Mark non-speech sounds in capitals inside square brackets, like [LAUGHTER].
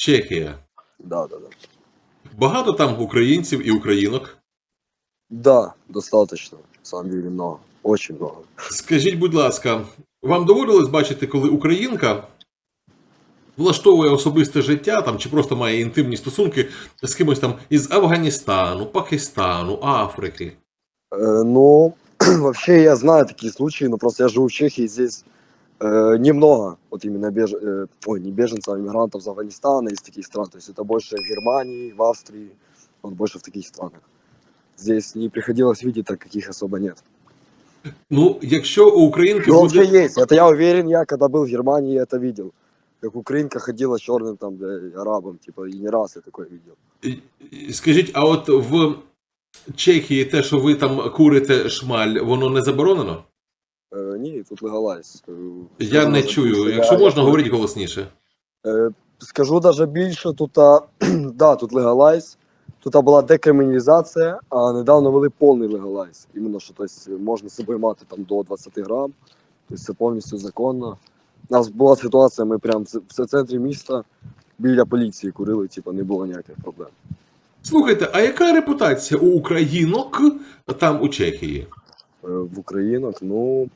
Чехія. Да, да, да. Багато там українців і українок. Да, достаточно. Самом деле много. Очень много. Скажіть, будь ласка, вам доводилось бачити, коли українка влаштовує особисте життя там, чи просто має інтимні стосунки з кимось там із Афганістану, Пакистану, Африки? Э, ну, [CLEARS THROAT] вообще я знаю такие случаи, но просто я живу в Чехии, здесь э, немного, вот именно беж... э, ой, не беженцев, а иммигрантов из Афганистана, из таких стран. То есть это больше в Германии, в Австрии, вот больше в таких странах. Здесь не приходилось видеть, так каких особо нет. Ну, якщо у українки Но вообще буде. есть, это я уверен, я когда был в Германии, я это видел. Как украинка ходила черным там бля, арабом, типа, и не раз я такое видел. Скажіть, а от в Чехії те, що ви там курите шмаль, воно не заборонено? Э, не, тут легалайз. Э, Я не чую. Якщо можна, говоріть голосніше. Е, Скажу даже більше, тут, а, [CLEARS THROAT] да, тут легалайз, тут а, була декриміналізація, а недавно ввели повний легалайз. Іменно, що тобто, можна з собою мати там до 20 грам, тобто це повністю законно. У нас була ситуація, ми прямо в в центрі міста біля поліції курили, типу, не було ніяких проблем. Слухайте, а яка репутація у українок там у Чехії? Е, В Українок, ну,